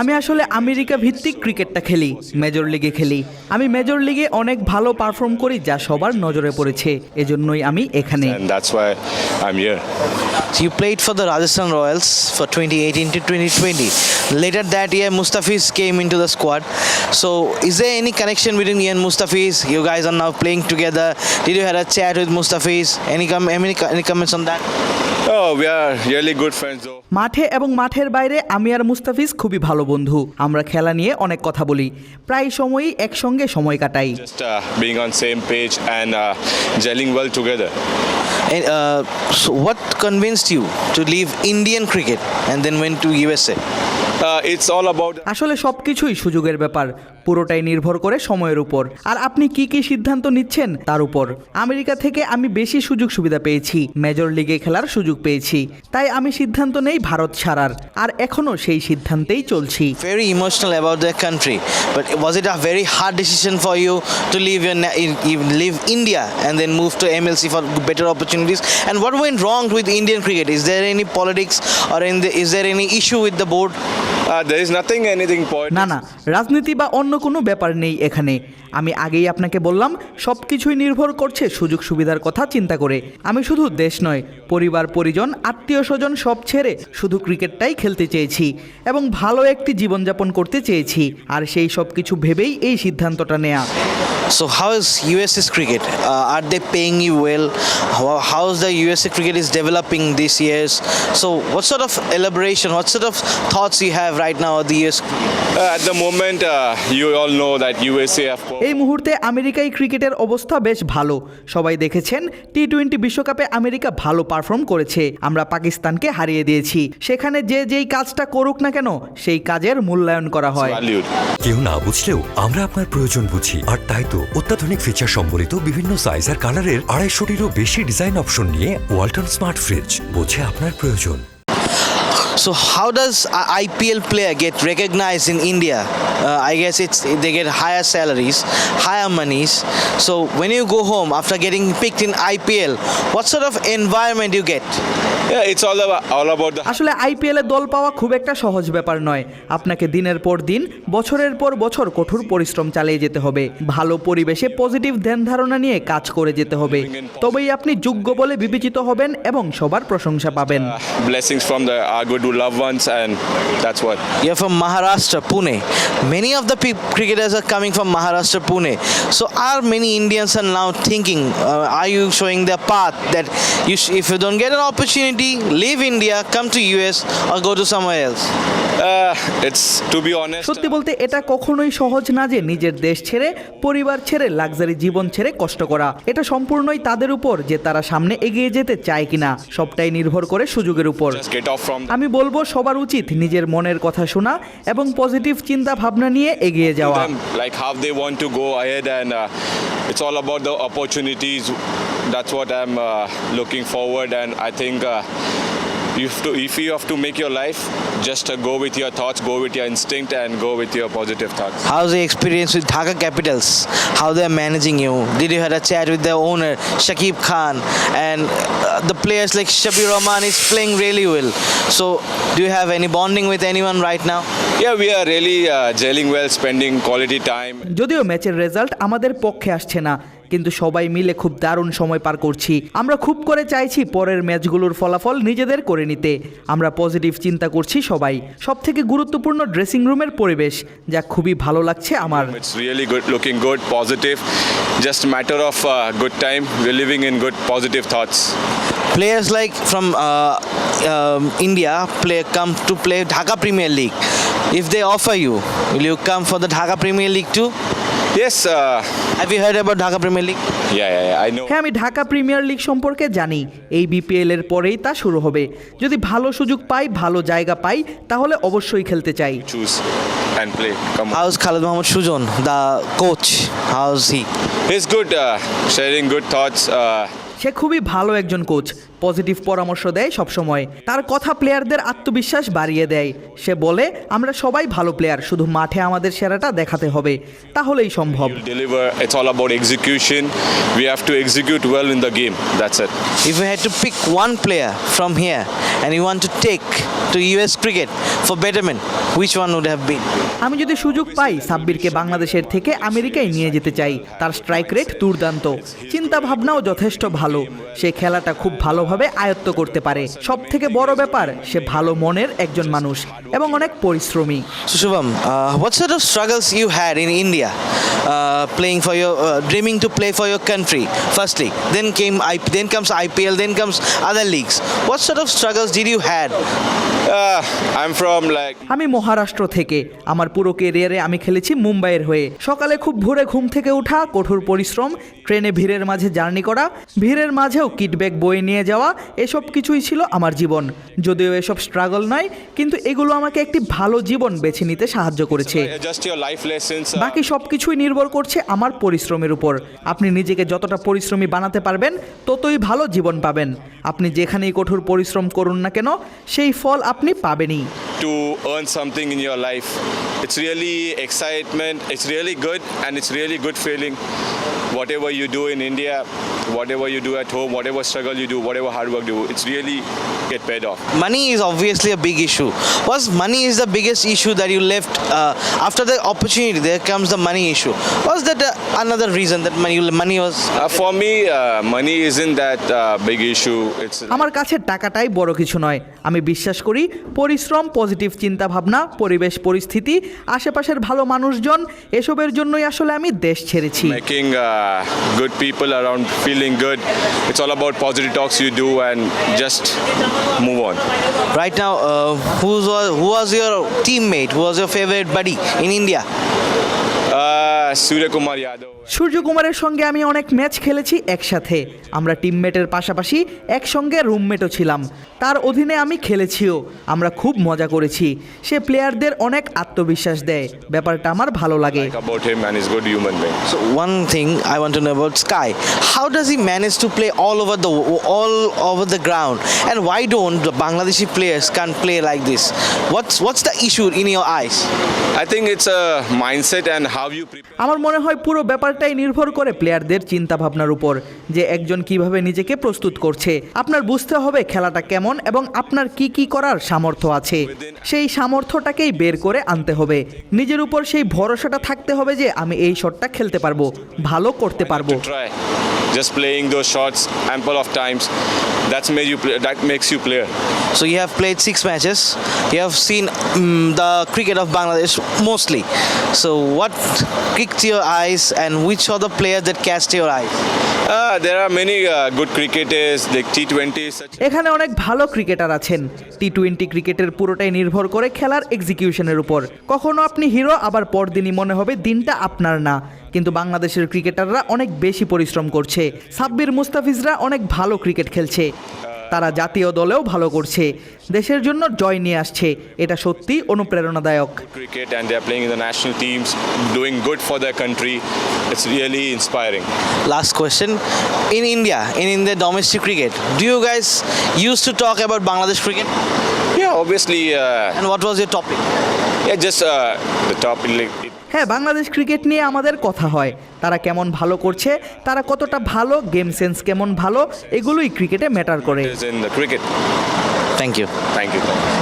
আমি আসলে আমেরিকা ভিত্তিক ক্রিকেটটা খেলি মেজর লিগে খেলি আমি মেজর লিগে অনেক ভালো পারফর্ম করি যা সবার নজরে পড়েছে এজন্যই আমি এখানে And that's why I'm here. So you played for the Rajasthan Royals for 2018 to 2020. Later that year, Mustafiz came into the squad. So is there any connection between you and Mustafiz? You guys are now playing together. Did you have a chat with Mustafiz? Any, com- any, any comments on that? মাঠে এবং মাঠের বাইরে আমি আর মুস্তাফিজ খুবই ভালো বন্ধু। আমরা খেলা নিয়ে অনেক কথা বলি। প্রায় সময়ই একসঙ্গে সময় কাটাই। What convinced you to leave Indian cricket and then went to USA আসলে সবকিছুই সুযোগের ব্যাপার। পুরোটাই নির্ভর করে সময়ের উপর। আর আপনি কি কি সিদ্ধান্ত নিচ্ছেন তার উপর। আমেরিকা থেকে আমি বেশি সুযোগ সুবিধা পেয়েছি। মেজর লিগে খেলার সুযোগ পেয়েছি। তাই আমি সিদ্ধান্ত নেই ভারত ছাড়ার। আর এখনও সেই সিদ্ধান্তেই চলছি। Very emotional about the country was it a very hard decision for you to leave leave India and then move to MLC for better opportunities and what went wrong with Indian cricket is there any politics are in the is there any issue with the board না না রাজনীতি বা অন্য কোনো ব্যাপার নেই এখানে। আমি আগেই আপনাকে বললাম সব কিছুই নির্ভর করছে সুযোগ সুবিধার কথা চিন্তা করে। আমি শুধু দেশ নয় পরিবার পরিজন আত্মীয় স্বজন সব ছেড়ে শুধু ক্রিকেটটাই খেলতে চেয়েছি এবং ভালো একটি জীবনযাপন করতে চেয়েছি। আর সেই সব কিছু ভেবেই এই সিদ্ধান্তটা নেয়া। So how is USA's cricket? Uh, cricket are they paying you well How, how is the USA cricket is developing these years? So what sort of elaboration, what sort of thoughts you right now the US? Uh, at the moment, uh, you all know that USA have. এই মুহূর্তে আমেরিকায় ক্রিকেটের অবস্থা বেশ ভালো সবাই দেখেছেন T twenty বিশ্বকাপে আমেরিকা ভালো পারফর্ম করেছে আমরা পাকিস্তানকে হারিয়ে দিয়েছি সেখানে যে যেই কাজটা করুক না কেন সেই কাজের মূল্যায়ন করা হয় valued. কেউ না বুঝলেও আমরা আপনার প্রয়োজন বুঝি আর তাই তো অত্যাধুনিক ফিচার সম্বলিত বিভিন্ন সাইজ আর কালারের আড়াইশোটিরও বেশি ডিজাইন অপশন নিয়ে ওয়ালটন স্মার্ট ফ্রিজ বোঝে আপনার প্রয়োজন So how does IPL player get recognized in India? Uh, I guess it's they get higher salaries, higher monies. So when you go home after getting picked in IPL, what sort of environment you get? Yeah, it's all about all about the. আসলে আইপিএলে দল পাওয়া খুব একটা সহজ ব্যাপার নয় আপনাকে দিনের পর দিন বছরের পর বছর কঠোর পরিশ্রম চালিয়ে যেতে হবে ভালো পরিবেশে পজিটিভ ধ্যান ধারণা নিয়ে কাজ করে যেতে হবে তবেই আপনি যোগ্য বলে বিবেচিত হবেন এবং সবার প্রশংসা পাবেন uh, blessings from the good loved ones, and that's what. You're from Maharashtra, Pune. Many of the pe- cricketers are coming from Maharashtra, Pune. So are many Indians are now thinking? Uh, are you showing their path that you sh- if you don't get an opportunity, leave India, come to US or go to somewhere else? Uh. সত্যি বলতে এটা কখনোই সহজ না যে নিজের দেশ ছেড়ে পরিবার ছেড়ে লাক্সারি জীবন ছেড়ে কষ্ট করা এটা সম্পূর্ণই তাদের উপর যে তারা সামনে এগিয়ে যেতে চায় কিনা সবটাই নির্ভর করে সুযোগের উপর আমি বলব সবার উচিত নিজের মনের কথা শোনা এবং পজিটিভ চিন্তা ভাবনা নিয়ে এগিয়ে যাওয়া ahead, and uh, it's all about the opportunities. That's what I'm uh, looking forward, and I think. Uh, you have to, if you have to make your life, just uh, go with your thoughts, go with your instinct, and go with your positive thoughts. How's the experience with Dhaka Capitals? How they're managing you? Did you have a chat with their owner, Shakib Khan? And uh, the players like Shabir Rahman is playing really well. So, do you have any bonding with anyone right now? Yeah, we are really uh, gelling well, spending quality time. যদিও ম্যাচের result আমাদের পক্ষে আসছে না কিন্তু সবাই মিলে খুব দারুণ সময় পার করছি। আমরা খুব করে চাইছি পরের ম্যাচগুলোর ফলাফল নিজেদের করে নিতে। আমরা পজিটিভ চিন্তা করছি সবাই। সব থেকে গুরুত্বপূর্ণ ড্রেসিং রুমের পরিবেশ যা খুবই ভালো লাগছে আমার। Just matter of good time living in good positive thoughts players like from India play come to play Dhaka premier league if they offer you will you come for the Dhaka premier league to Yes, uh, Have you heard about Dhaka Premier League? yeah, yeah, yeah, I know. হ্যাঁ আমি Dhaka premier league সম্পর্কে জানি এই BPL এর পরেই তা শুরু হবে যদি ভালো সুযোগ পাই ভালো জায়গা পাই তাহলে অবশ্যই খেলতে চাই Choose and play. Come on. How's Khalid Mohammed Shujon, the coach? How's he? He's good, uh, sharing good thoughts. Uh, সে খুবই ভালো একজন কোচ পজিটিভ পরামর্শ দেয় সবসময়। তার কথা প্লেয়ারদের আত্মবিশ্বাস বাড়িয়ে দেয়। সে বলে আমরা সবাই ভালো প্লেয়ার শুধু মাঠে আমাদের সেরাটা দেখাতে হবে। তাহলেই সম্ভব। From here you to take to US cricket for betterment which one would have been আমি যদি সুযোগ পাই, সাব্বিরকে বাংলাদেশের থেকে আমেরিকায় নিয়ে যেতে চাই। তার স্ট্রাইক রেট দুর্দান্ত। চিন্তা ভাবনাও যথেষ্ট ভালো। সে খেলাটা খুব ভালোভাবে আয়ত্ত করতে পারে। সব থেকে বড় ব্যাপার সে ভালো মনের একজন মানুষ এবং অনেক পরিশ্রমী। Sushubham what's of struggles you had in India playing for your dreaming to play for your country firstly then came I then comes IPL then comes other leagues what's sort of struggles did you had আমি মহারাষ্ট্র থেকে। আমার পুরো কেরিয়ারে আমি খেলেছি মুম্বাইয়ের হয়ে। সকালে খুব ভোরে ঘুম থেকে ওঠা কঠোর পরিশ্রম ট্রেনে ভিড়ের মাঝে জার্নি করা ভিড়ের মাঝে মাঝেও কিটব্যাগ বয়ে নিয়ে যাওয়া এসব কিছুই ছিল আমার জীবন। যদিও এসব স্ট্রাগল নয় কিন্তু এগুলো আমাকে একটি ভালো জীবন বেছে নিতে সাহায্য করেছে। Uh, বাকি সব কিছুই নির্ভর করছে আমার পরিশ্রমের উপর। আপনি নিজেকে যতটা পরিশ্রমী বানাতে পারবেন ততই ভালো জীবন পাবেন। আপনি যেখানেই কঠোর পরিশ্রম করুন না কেন সেই ফল আপনি পাবেনই। To earn something in your life. It's really excitement. It's really good, and it's really good feeling. Whatever you do in India, whatever you do at home, whatever struggle you do, whatever hard work you do, it's really get paid off. Money is obviously a big issue. Was money is the biggest issue that you left uh, after the opportunity? There comes the money issue. Was that uh, another reason that money money was? Uh, for me, uh, money isn't that uh, big issue. It's আমার কাছে টাকাটাই বড় কিছু নয় আমি বিশ্বাস করি পরিশ্রম পজিটিভ চিন্তা ভাবনা পরিবেশ পরিস্থিতি আশেপাশের ভালো মানুষজন এসবের জন্যই আসলে আমি দেশ ছেড়েছি। Making good people around feeling good it's all about positive you do and just move on right now who was your teammate who favourite buddy in India সূর্যকুমারের সঙ্গে আমি অনেক ম্যাচ খেলেছি একসাথে। আমরা টিমমেটের পাশাপাশি একসঙ্গে রুমমেটও ছিলাম। তার অধীনে আমি খেলেছিও। আমরা খুব মজা করেছি। সে প্লেয়ারদের অনেক আত্মবিশ্বাস দেয়। ব্যাপারটা আমার ভালো লাগে। বাংলাদেশি প্লেয়ার্স আমার মনে হয় পুরো ব্যাপারটাই নির্ভর করে প্লেয়ারদের চিন্তা ভাবনার উপর, যে একজন কীভাবে নিজেকে প্রস্তুত করছে, আপনার বুঝতে হবে খেলাটা কেমন এবং আপনার কি কি করার সামর্থ্য আছে সেই সামর্থ্যটাকেই বের করে আনতে হবে নিজের উপর সেই ভরসাটা থাকতে হবে যে আমি এই শটটা খেলতে পারব, ভালো করতে পারব. Just playing those shots, ample of times. That's made you play, that makes you player. So you have played six matches. You have seen mm, the cricket of Bangladesh mostly. So what kicked your eyes, and which are the players that catched your eyes? Uh, there are many uh, good cricketers, like T20s. Such এখানে অনেক ভালো cricketer আছেন T twenty ক্রিকেটের পুরোটাই নির্ভর করে খেলার এক্সিকিউশনের উপর কখনো আপনি হিরো আবার পরদিনই মনে হবে দিনটা আপনার না কিন্তু বাংলাদেশের ক্রিকেটাররা অনেক বেশি পরিশ্রম করছে। সাব্বির মুস্তাফিজরা অনেক ভালো ক্রিকেট খেলছে। তারা জাতীয় দলেও ভালো করছে। দেশের জন্য জয় নিয়ে আসছে। এটা সত্যি অনুপ্রেরণাদায়ক। Cricket and they playing in the national teams doing good for the country it's really inspiring last question in India in in the domestic cricket do you guys use to talk about Bangladesh cricket yeah obviously and what was your topic yeah just the topic like হ্যাঁ Bangladesh cricket নিয়ে আমাদের কথা হয়। তারা কেমন ভালো করছে তারা কতটা ভালো গেম সেন্স কেমন ভালো এগুলোই ক্রিকেটে ম্যাটার করে। Thank you thank cricket.